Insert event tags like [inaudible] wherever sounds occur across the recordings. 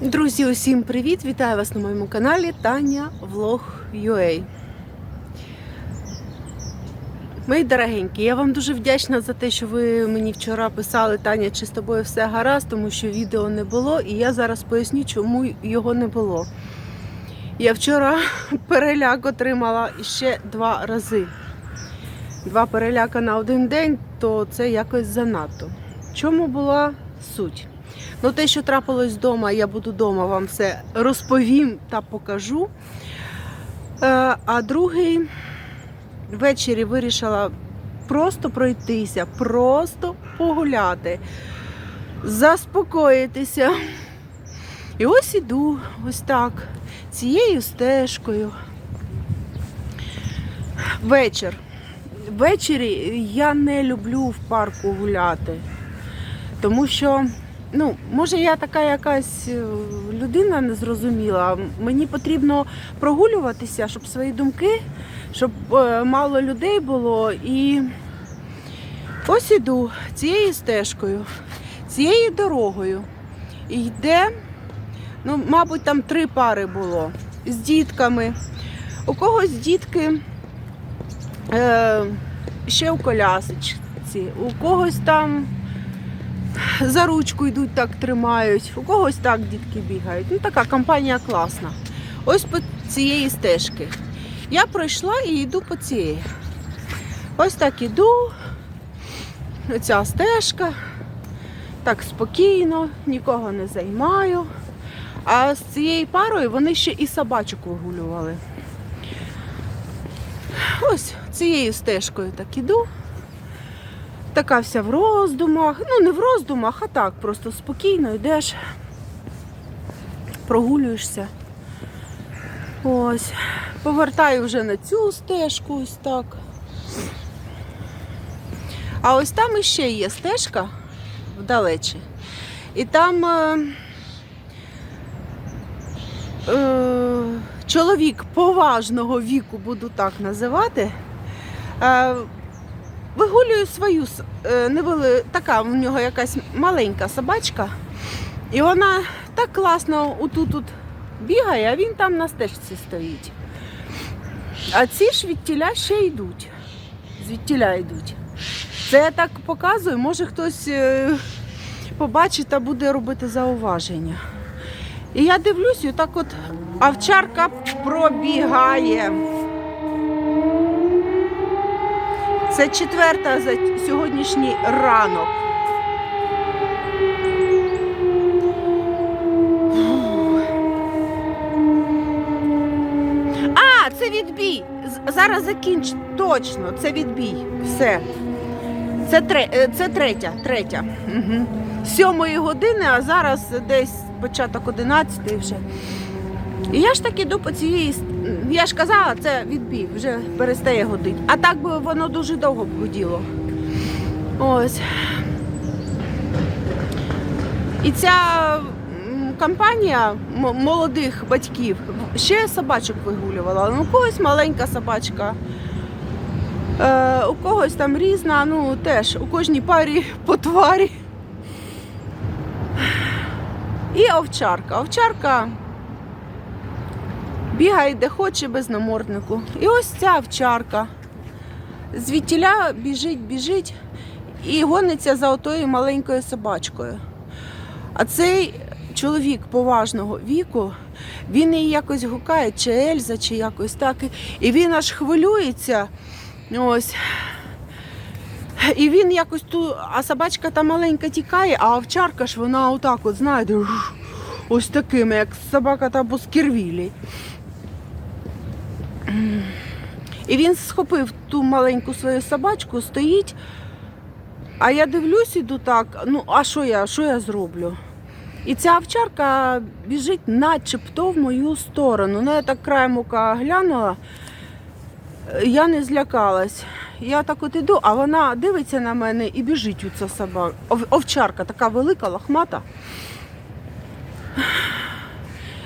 Друзі, усім привіт! Вітаю вас на моєму каналі Таня Влог UA. Мої дорогенькі, я вам дуже вдячна за те, що ви мені вчора писали, Таня, чи з тобою все гаразд, тому що відео не було, і я зараз поясню, чому його не було. Я вчора [laughs] переляк отримала ще два рази. Два переляка на один день, то це якось занадто. Чому була суть? Ну, те, що трапилось вдома, я буду вдома, вам все розповім та покажу. Е, А другий ввечері вирішила просто пройтися, просто погуляти, заспокоїтися. І ось іду, ось так, цією стежкою. Вечір. Ввечері я не люблю в парку гуляти, тому що ну, може, я така якась е, людина незрозуміла. Мені потрібно прогулюватися, щоб свої думки, щоб е, мало людей було. І ось іду цією стежкою, цією дорогою. І йде, ну, мабуть, там три пари було з дітками. У когось дітки е, ще у колясочці, у когось там за ручку йдуть, так тримають, у когось так дітки бігають. Ну така компанія класна. Ось по цієї стежки. Я пройшла і йду по цієї. Ось так іду. Оця стежка. Так спокійно, нікого не займаю. А з цією парою вони ще і собачок вигулювали. Ось цією стежкою так іду така вся в роздумах. Ну, не в роздумах, а так, просто спокійно йдеш, прогулюєшся. Ось. Повертаю вже на цю стежку, ось так. А ось там іще є стежка вдалече. І там е, е, чоловік поважного віку, буду так називати. Е, вигулюю свою е, невели... така у нього якась маленька собачка. І вона так класно отут тут бігає, а він там на стежці стоїть. А ці ж відтіля ще йдуть. Звідтіля йдуть. Це я так показую, може хтось е, побачить та буде робити зауваження. І я дивлюсь, і так от овчарка пробігає. Це четверта за сьогоднішній ранок. А, це відбій. Зараз закінч. Точно, це відбій. Все. Це, тре... е, це третя. третя. Угу. Сьомої години, а зараз десь початок одинадцятої вже. І я ж так іду по цієї. С- Я ж казала, це відбій, вже перестає годити. А так би воно дуже довго б гуділо. Ось. І ця компанія молодих батьків ще собачок вигулювала. Ну, у когось маленька собачка. Е, у когось там різна, ну теж у кожній парі по тварі. І овчарка. Овчарка бігає де хоче без наморднику. І ось ця овчарка. Звідтіля біжить, біжить і гониться за отою маленькою собачкою. А цей чоловік поважного віку, він її якось гукає, чи Ельза, чи якось так. І він аж хвилюється. Ось. І він якось ту, а собачка та маленька тікає, а овчарка ж вона отак, от, знаєте, ось такими, як собака та Боскервілі. І він схопив ту маленьку свою собачку, стоїть. А я дивлюсь, іду так, ну а що я, що я зроблю? І ця овчарка біжить начебто в мою сторону. Ну, я так краєм ока глянула, я не злякалась. Я так от іду, а вона дивиться на мене і біжить у ця собака. Овчарка така велика, лохмата.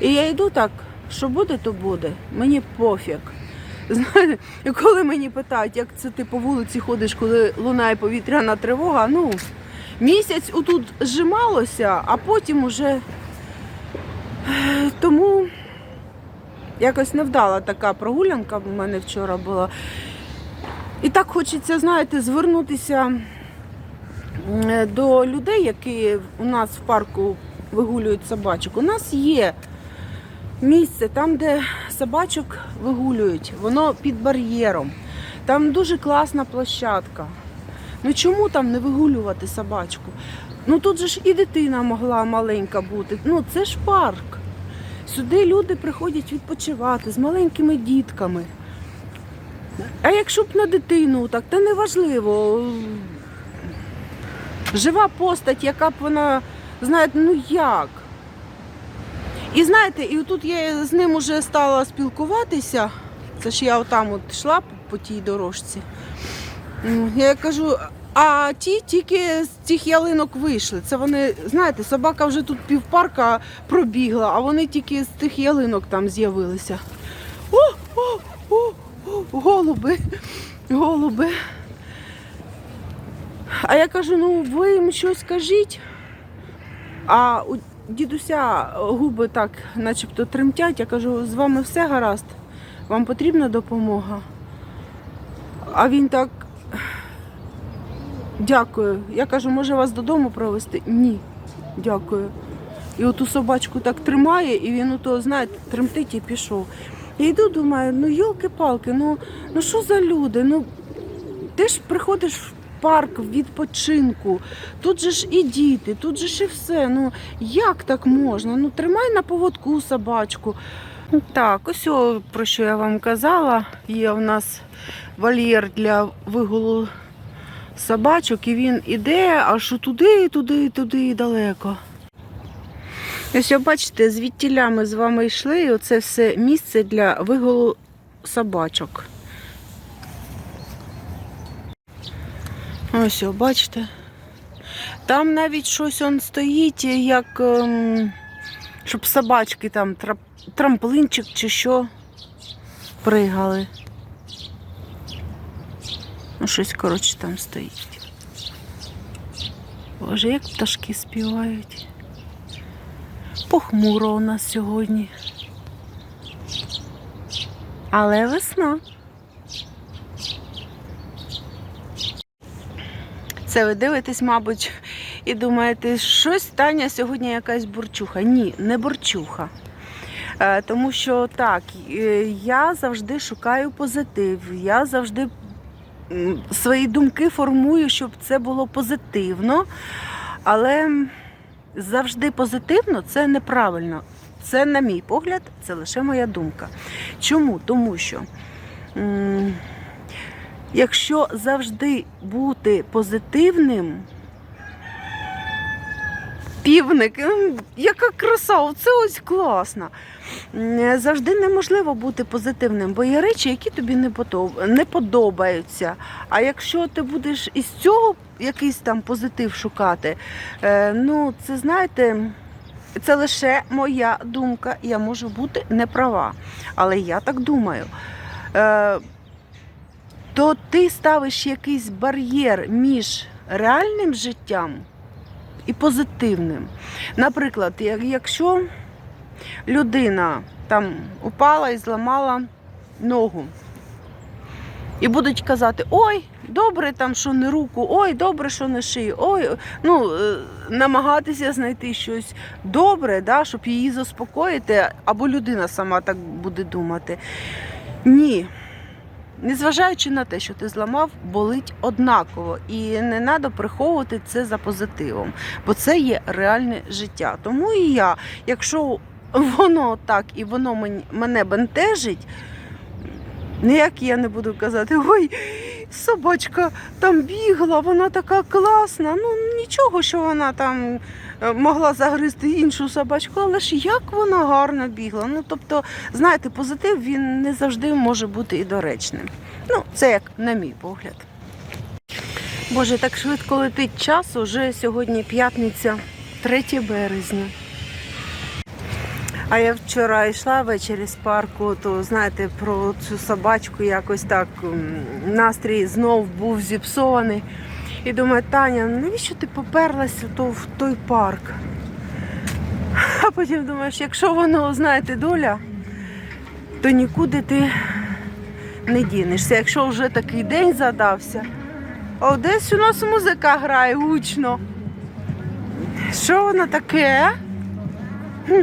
І я йду так, що буде, то буде. Мені пофіг. Знаєте, коли мені питають, як це ти по вулиці ходиш, коли лунає повітряна тривога, ну, місяць отут зжималося, а потім уже Е, Тому якось невдала така прогулянка в мене вчора була. І так хочеться, знаєте, звернутися е, до людей, які у нас в парку вигулюють собачок. У нас є місце там, де собачок вигулюють, воно під бар'єром. Там дуже класна площадка. Ну чому там не вигулювати собачку? Ну тут же ж і дитина могла маленька бути. Ну це ж парк. Сюди люди приходять відпочивати з маленькими дітками. А якщо б на дитину, так то неважливо. Жива постать, яка б вона, знаєте, ну як? І знаєте, і тут я з ним уже стала спілкуватися. Це ж я отам от йшла по, тій дорожці. Я кажу, а ті тільки з цих ялинок вийшли. Це вони, знаєте, собака вже тут півпарка пробігла, а вони тільки з тих ялинок там з'явилися. О, о, о, о, голуби, голуби. А я кажу, ну ви їм щось кажіть. А дідуся губи так начебто тремтять. Я кажу, з вами все гаразд, вам потрібна допомога. А він так. Дякую. Я кажу, може вас додому провести? Ні, дякую. І оту собачку так тримає, і він ото, знаєте, тремтить і пішов. Я йду, думаю, ну йолки-палки, ну, ну що за люди? Ну ти ж приходиш парк відпочинку, тут же ж і діти, тут же ж і все. Ну як так можна? Ну тримай на поводку собачку. Так, ось про що я вам казала. Є у нас вольєр для вигулу собачок, і він іде аж туди, туди, туди і далеко. Ось, ви бачите, звідтіля ми з вами йшли, і оце все місце для вигулу собачок. Ось, бачите. Там навіть щось он стоїть, як ем, щоб собачки там трамплинчик чи що пригали. Ну, щось, коротше, там стоїть. Боже, як пташки співають. Похмуро у нас сьогодні. Але весна. Це ви дивитесь, мабуть, і думаєте, щось Таня сьогодні якась борчуха. Ні, не борчуха. Е, Тому що так, е, я завжди шукаю позитив. Я завжди свої думки формую, щоб це було позитивно. Але завжди позитивно це неправильно. Це, на мій погляд, це лише моя думка. Чому? Тому що. Якщо завжди бути позитивним, півник, яка краса, оце ось класно. Завжди неможливо бути позитивним, бо є речі, які тобі не подобаються. А якщо ти будеш із цього якийсь там позитив шукати, е, ну це знаєте. Це лише моя думка, я можу бути не права. Але я так думаю. То ти ставиш якийсь бар'єр між реальним життям і позитивним. Наприклад, якщо людина там упала і зламала ногу, і будуть казати, ой, добре там, що не руку, ой, добре, що не шию, ой, ну, е, намагатися знайти щось добре, да, щоб її заспокоїти, або людина сама так буде думати. Ні. Незважаючи на те, що ти зламав, болить однаково. І не треба приховувати це за позитивом, бо це є реальне життя. Тому і я, якщо воно так і воно мене бентежить, ніяк я не буду казати, ой, собачка там бігла, вона така класна. Ну нічого, що вона там е, могла загризти іншу собачку, але ж як вона гарно бігла. Ну тобто, знаєте, позитив він не завжди може бути і доречним. Ну, це як на мій погляд. Боже, так швидко летить час, уже сьогодні п'ятниця, 3 березня. А я вчора йшла ввечері з парку, то знаєте, про цю собачку якось так настрій знов був зіпсований. І думаю, Таня, навіщо ти поперлась в то- в той парк? А потім думаєш, якщо воно, знаєте, доля, то нікуди ти не дінешся. Якщо вже такий день задався. О, десь у нас музика грає гучно. Що воно таке? Хм,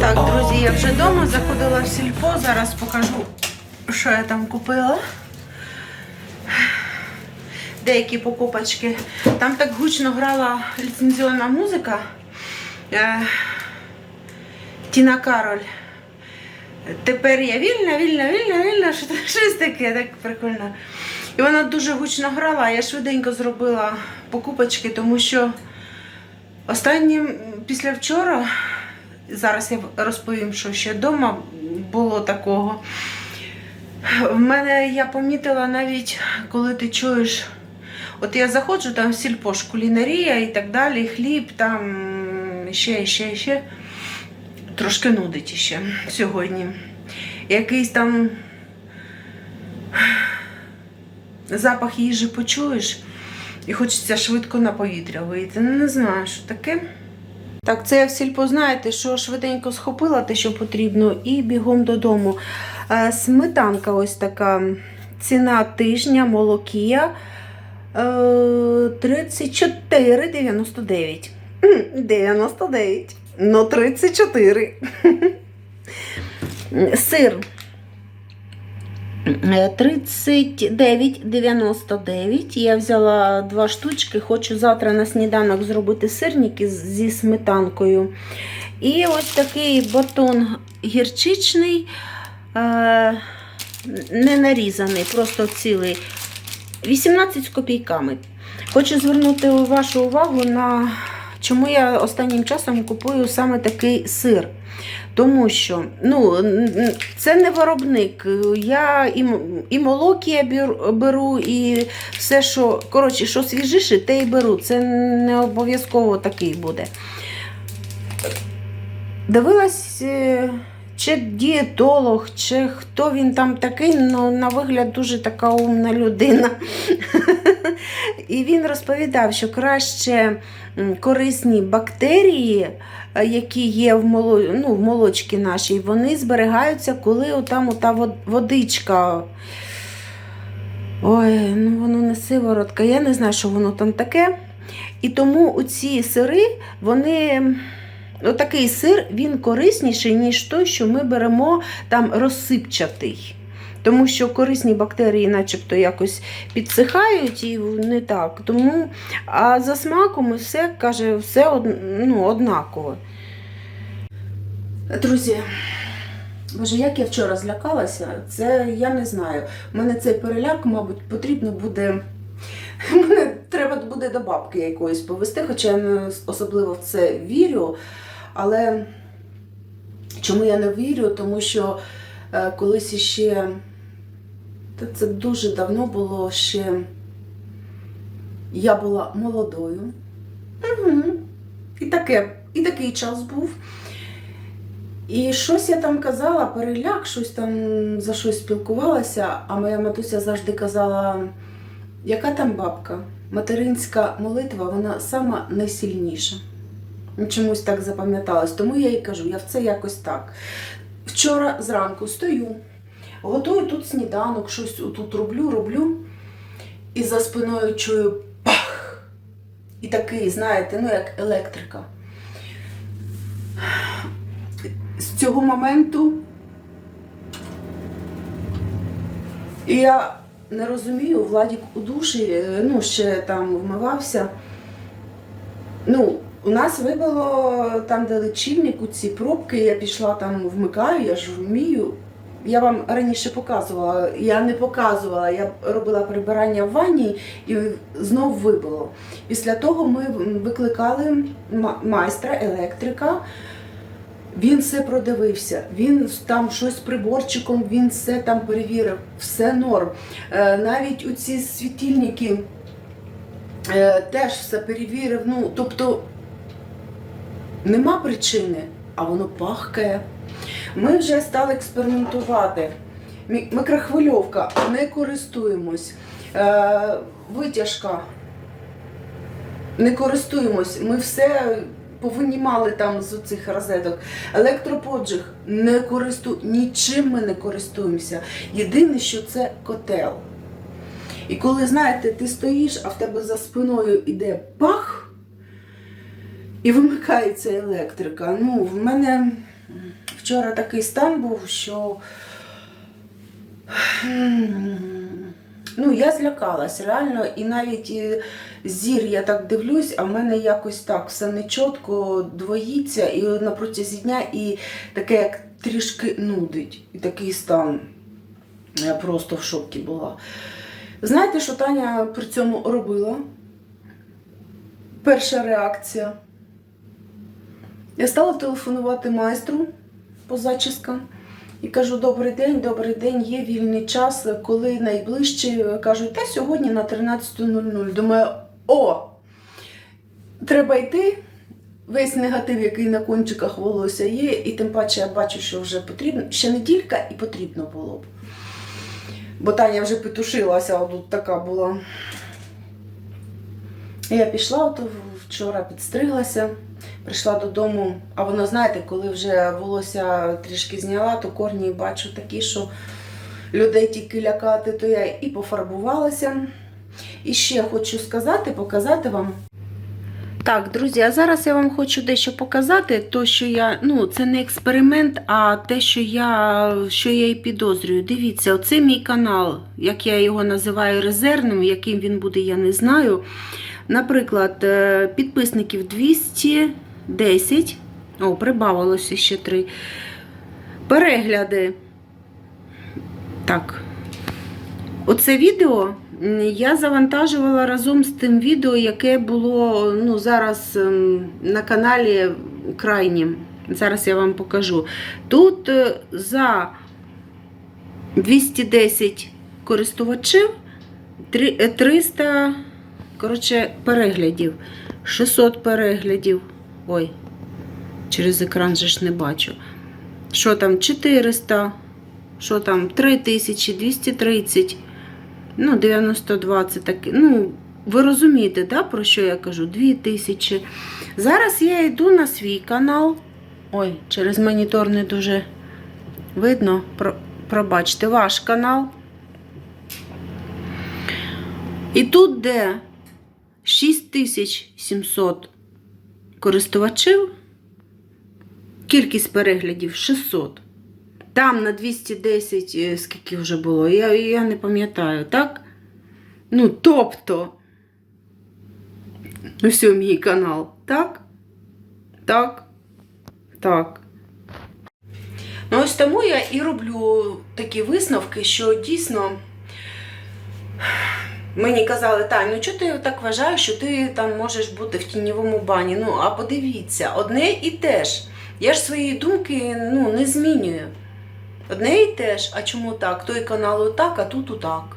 Так, друзі, я вже вдома заходила в сільпо. Зараз покажу, що я там купила. Деякі покупочки. Там так гучно грала ліцензіонна музика. Е, Тіна Кароль. Тепер я вільна, вільна, вільна, вільна, що [laughs] щось таке, так прикольно. І вона дуже гучно грала, я швиденько зробила покупочки, тому що останнім після вчора, зараз я розповім, що ще вдома було такого. В мене я помітила навіть, коли ти чуєш, от я заходжу там в сільпо, кулінарія і так далі, хліб, там ще, ще, ще. Трошки нудить ще сьогодні. Якийсь там запах їжі почуєш, і хочеться швидко на повітря вийти. Не знаю, що таке. Так, це в сільпо, знаєте, що швиденько схопила те, що потрібно, і бігом додому. Е, Сметанка ось така. Ціна тижня, молокія е, 34,99. 99. Ну, 34. [laughs] Сир. Е, 39,99. Я взяла два штучки. Хочу завтра на сніданок зробити сирники зі сметанкою. І ось такий батон гірчичний, е, не нарізаний, просто цілий. 18 з копійками. Хочу звернути вашу увагу на чому я останнім часом купую саме такий сир. Тому що ну, це не виробник. Я і, і молоки беру, беру, і все, що коротше, що свіжіше, те і беру. Це не обов'язково такий буде. Дивилась, е, чи дієтолог, чи хто він там такий, ну, на вигляд дуже така умна людина. [laughs] І він розповідав, що краще корисні бактерії, які є в, ну, в молочці нашій, вони зберігаються, коли там ота водичка. Ой, ну воно не сиворотка, я не знаю, що воно там таке. І тому оці сири, вони. Отакий сир він корисніший, ніж той, що ми беремо там розсипчатий. Тому що корисні бактерії начебто якось підсихають і не так. Тому, а за смаком і все каже, все од, ну, однаково. Друзі, боже, як я вчора злякалася, це я не знаю. У мене цей переляк, мабуть, потрібно буде. [laughs] Мене треба буде до бабки якоїсь повести, хоча я не особливо в це вірю. Але чому я не вірю? Тому що е, колись іще, та це дуже давно було ще. Я була молодою. Угу. І, таке, і такий час був. І щось я там казала, переляк, щось там за щось спілкувалася, а моя матуся завжди казала: яка там бабка? Материнська молитва, вона сама найсильніша. Ну, Чомусь так запам'яталось. Тому я і кажу, я в це якось так. Вчора зранку стою, готую тут сніданок, щось тут роблю, роблю. І за спиною чую пах! І такий, знаєте, ну як електрика. З цього моменту я не розумію, Владік у душі, е, ну, ще там вмивався. Ну, у нас вибило там, де личильник, у ці пробки, я пішла там, вмикаю, я ж вмію. Я вам раніше показувала, я не показувала, я робила прибирання в ванні і знов вибило. Після того ми викликали майстра, електрика. Він все продивився, він там щось приборчиком, він все там перевірив, все норм. Е, навіть у ці світильники е, теж все перевірив. Ну, тобто нема причини, а воно пахкає. Ми вже стали експериментувати. Мікрохвильовка, не користуємось. Е, витяжка. Не користуємось. Ми все повинімали там з цих розеток. Електроподжиг не користу... нічим ми не користуємося. Єдине, що це котел. І коли, знаєте, ти стоїш, а в тебе за спиною йде пах, і вимикається електрика. Ну, в мене вчора такий стан був, що. Ну, я злякалась реально, і навіть е, зір я так дивлюсь, а в мене якось так все не чітко двоїться, і на протязі дня і таке як трішки нудить. І такий стан. Я просто в шокі була. Знаєте, що Таня при цьому робила? Перша реакція. Я стала телефонувати майстру по зачіскам. І кажу, добрий день, добрий день, є вільний час, коли найближче. Кажуть, та сьогодні на 13.00. Думаю, о, треба йти. Весь негатив, який на кончиках волосся є, і тим паче я бачу, що вже потрібно. Ще неділька і потрібно було б. Бо Таня вже петушилася, а тут така була. Я пішла, от вчора підстриглася, Прийшла додому, а воно, знаєте, коли вже волосся трішки зняла, то корні бачу такі, що людей тільки лякати, то я і пофарбувалася. І ще хочу сказати, показати вам. Так, друзі, а зараз я вам хочу дещо показати, то, що я, ну, це не експеримент, а те, що я що я і підозрюю. Дивіться, оце мій канал, як я його називаю резервним, яким він буде, я не знаю. Наприклад, е, підписників 200. 10. О, прибавилося ще 3. Перегляди. Так. Оце відео я завантажувала разом з тим відео, яке було ну, зараз ем, на каналі крайнім. Зараз я вам покажу. Тут е, за 210 користувачів 300 е, коротше, переглядів, 600 переглядів. Ой, через екран же ж не бачу. Що там, 400, що там, 3230, ну, 92 це таке. Ну, ви розумієте, да, про що я кажу? 2000. Зараз я йду на свій канал. Ой, через монітор не дуже видно. Про- Пробачте, ваш канал. І тут, де 6700 користувачів, кількість переглядів 600. Там на 210, е, скільки вже було, я, я не пам'ятаю, так? Ну, тобто, ось мій канал, так? Так? Так. Ну, ось тому я і роблю такі висновки, що дійсно. Мені казали, Тань, ну чого ти так вважаєш, що ти там можеш бути в тіньовому бані? Ну, а подивіться, одне і те ж. Я ж свої думки ну, не змінюю. Одне і те ж, а чому так? Той канал отак, а тут отак.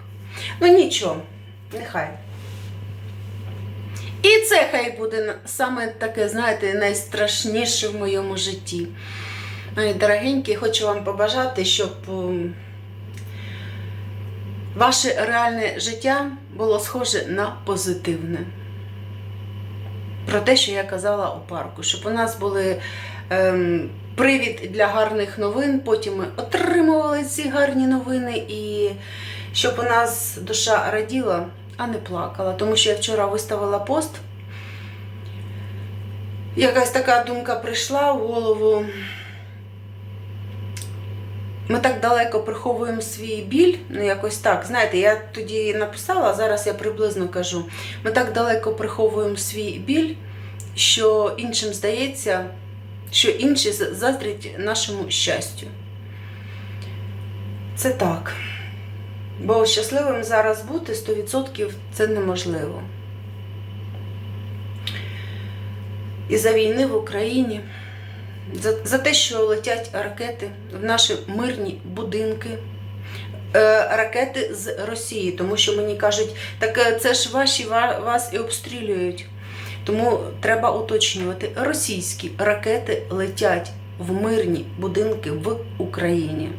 Ну нічого, нехай. І це хай буде саме таке, знаєте, найстрашніше в моєму житті. Дорогенькі, хочу вам побажати, щоб ваше реальне життя було схоже на позитивне. Про те, що я казала у парку, щоб у нас були ем, привід для гарних новин, потім ми отримували ці гарні новини, і щоб у нас душа раділа, а не плакала. Тому що я вчора виставила пост. Якась така думка прийшла в голову. Ми так далеко приховуємо свій біль, ну якось так. Знаєте, я тоді написала, а зараз я приблизно кажу. Ми так далеко приховуємо свій біль, що іншим здається, що інші заздрять нашому щастю. Це так. Бо щасливим зараз бути 100% це неможливо. І за війни в Україні, за, за те, що летять ракети в наші мирні будинки, е, ракети з Росії, тому що мені кажуть, так е, це ж ваші вас і обстрілюють. Тому треба уточнювати, російські ракети летять в мирні будинки в Україні.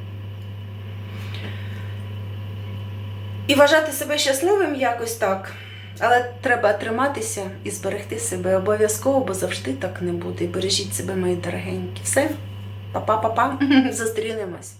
І вважати себе щасливим якось так. Але треба триматися і зберегти себе обов'язково, бо завжди так не буде. Бережіть себе, мої дорогенькі. Все, па-па-па-па, [laughs] зустрінемось.